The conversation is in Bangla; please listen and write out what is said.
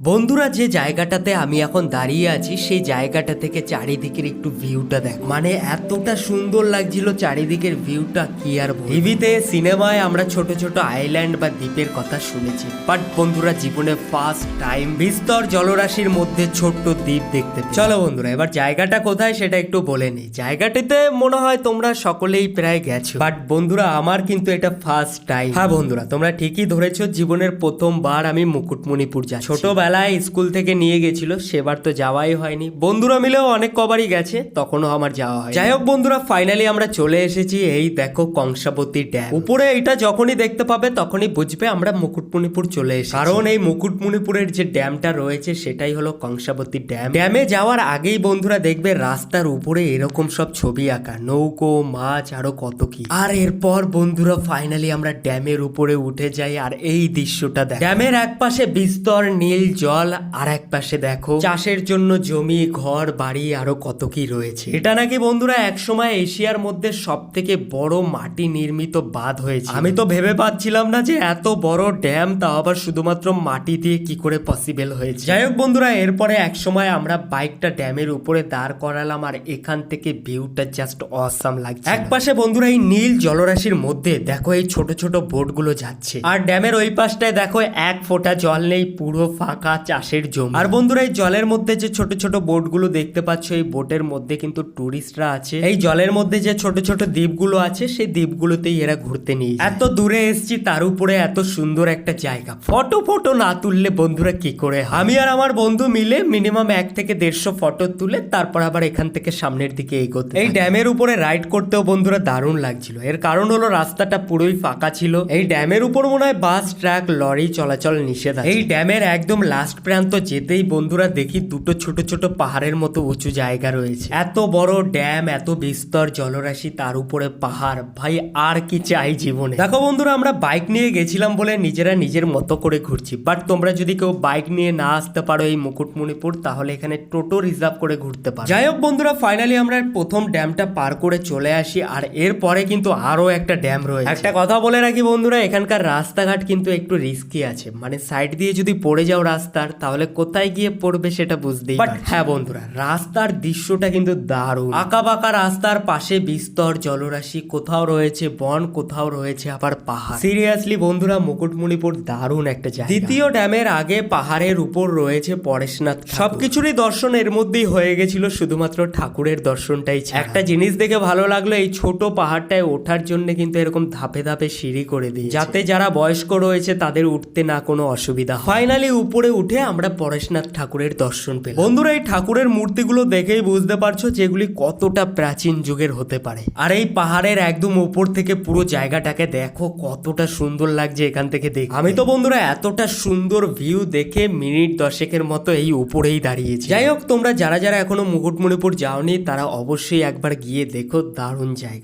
বন্ধুরা যে জায়গাটাতে আমি এখন দাঁড়িয়ে আছি সেই জায়গাটা থেকে চারিদিকের একটু ভিউটা দেখ। মানে এতটা সুন্দর লাগছিল চারিদিকের ভিউটা কি আর টিভিতে সিনেমায় আমরা ছোট ছোট আইল্যান্ড বা দ্বীপের কথা শুনেছি। বাট বন্ধুরা জীবনে ফার্স্ট টাইম বিস্তর জলরাশির মধ্যে ছোট্ট দ্বীপ দেখতে চলো বন্ধুরা এবার জায়গাটা কোথায় সেটা একটু বলে নিই। জায়গাটিতে মনে হয় তোমরা সকলেই প্রায় গেছো। বাট বন্ধুরা আমার কিন্তু এটা ফার্স্ট টাইম হ্যাঁ বন্ধুরা তোমরা ঠিকই ধরেছো জীবনের প্রথমবার আমি মুকুটমণিপুর যাচ্ছি। ছোটবেলায় স্কুল থেকে নিয়ে গেছিল, সেবার তো যাওয়াই হয়নি। বন্ধুরা মিলেও অনেক কবারই গেছে, তখনও আমার যাওয়া হয় যাই হোক বন্ধুরা ফাইনালি আমরা চলে এসেছি এই দেখো কংসাবতী ড্যাম উপরে এটা যখনই দেখতে পাবে, তখনই বুঝবে আমরা মুকুটমণিপুর চলে এসেছি। কারণ এই মুকুটমণিপুরের যে ড্যামটা রয়েছে, সেটাই হলো কংসাবতী ড্যাম ড্যামে যাওয়ার আগেই বন্ধুরা দেখবে রাস্তার উপরে এরকম সব ছবি আঁকা, নৌকো, মাছ, আরও কত কি। আর এরপর বন্ধুরা ফাইনালি আমরা ড্যামের উপরে উঠে যাই, আর এই দৃশ্যটা দেখ। ড্যামের এক পাশে বিস্তর নীল জল আর এক পাশে দেখো। চাষের জন্য জমি ঘর বাড়ি আরও কত কি রয়েছে। এটা নাকি বন্ধুরা একসময় এশিয়ার মধ্যে সব থেকে বড় মাটি নির্মিত বাঁধ হয়েছে আমি তো ভেবে পাচ্ছিলাম না যে এত বড় ড্যাম তাও আবার শুধুমাত্র মাটি দিয়ে কি করে পসিবল হয়েছে। যাই হোক বন্ধুরা এরপরে এক সময় আমরা বাইকটা ড্যামের উপরে দাঁড় করালাম আর এখান থেকে ভিউটা জাস্ট অসাম লাগছে এক পাশে বন্ধুরা এই নীল জলরাশির মধ্যে দেখো এই ছোট ছোট বোটগুলো যাচ্ছে। আর ড্যামের ওই পাশটায় দেখো এক ফোঁটা জল নেই পুরো ফাঁকা চাষের জমি। আর বন্ধুরা এই জলের মধ্যে যে ছোট ছোট বোটগুলো দেখতে পাচ্ছ এই বোটের মধ্যে কিন্তু টুরিস্টরা আছে। এই জলের মধ্যে যে ছোট ছোট দ্বীপগুলো আছে সেই দ্বীপগুলোতেই এরা ঘুরতে নিয়ে এত দূরে এসেছি তার উপরে এত সুন্দর একটা জায়গা। ফটো ফটো না তুললে বন্ধুরা কি করে আমি আর আমার বন্ধু মিলে মিনিমাম এক থেকে দেড়শো ফটো তুলে তারপর আবার এখান থেকে সামনের দিকে এগোতে এই ড্যামের উপরে রাইড করতেও বন্ধুরা দারুণ লাগছিল। এর কারণ হলো রাস্তাটা পুরোই ফাঁকা ছিল। এই ড্যামের উপর মনে হয় বাস ট্রাক লরি চলাচল নিষেধ এই ড্যামের একদম লাস্ট প্রান্ত যেতেই বন্ধুরা দেখি দুটো ছোট ছোট পাহাড়ের মতো উঁচু জায়গা রয়েছে। এত বড় ড্যাম, এত বিস্তর জলরাশি, তার উপরে পাহাড়। ভাই, আর কি চাই জীবনে। দেখো বন্ধুরা, আমরা বাইক নিয়ে গেছিলাম বলে নিজেরা নিজের মতো করে ঘুরছি। বাট তোমরা যদি কেউ বাইক নিয়ে না আসতে পারো এই মুকুটমণিপুর, তাহলে এখানে টোটো রিজার্ভ করে ঘুরতে পারো। যাই হোক বন্ধুরা ফাইনালি আমরা প্রথম ড্যামটা পার করে চলে আসি, আর এরপরে কিন্তু আরও একটা ড্যাম রয়েছে। একটা কথা বলে রাখি বন্ধুরা, এখানকার রাস্তাঘাট কিন্তু একটু রিস্কি আছে। মানে সাইড দিয়ে যদি পড়ে যাও রাস্তার তাহলে কোথায় গিয়ে পড়বে সেটা বুঝতেই বাট হ্যাঁ বন্ধুরা রাস্তার দৃশ্যটা কিন্তু দারুণ। আঁকা বাঁকা রাস্তার পাশে বিস্তর জলরাশি কোথাও রয়েছে বন কোথাও রয়েছে আবার পাহাড়। সিরিয়াসলি বন্ধুরা মুকুটমণিপুর দারুণ একটা জায়গা। দ্বিতীয় ড্যামের আগে পাহাড়ের উপর রয়েছে পরেশনাথ সবকিছুরই দর্শন এর মধ্যেই হয়ে গেছিল শুধুমাত্র ঠাকুরের দর্শনটাই। একটা জিনিস দেখে ভালো লাগল এই ছোট পাহাড়টায় ওঠার জন্য কিন্তু এরকম ধাপে ধাপে সিঁড়ি করে দিই যাতে যারা বয়স্ক রয়েছে তাদের উঠতে না কোনো অসুবিধা ফাইনালি উপরে উঠে আমরা পরেশনাথ ঠাকুরের দর্শন পেলাম। বন্ধুরা, এই ঠাকুরের মূর্তিগুলো দেখেই বুঝতে পারছ যেগুলি কতটা প্রাচীন যুগের হতে পারে। আর এই পাহাড়ের একদম উপর থেকে পুরো জায়গাটাকে দেখো, কতটা সুন্দর লাগছে এখান থেকে দেখ আমি তো বন্ধুরা, এতটা সুন্দর ভিউ দেখে মিনিট দশেকের মতো এই উপরেই দাঁড়িয়েছি। যাই হোক, তোমরা যারা যারা এখনও মুকুটমণিপুর যাওনি, তারা অবশ্যই একবার গিয়ে দেখো, দারুণ জায়গা।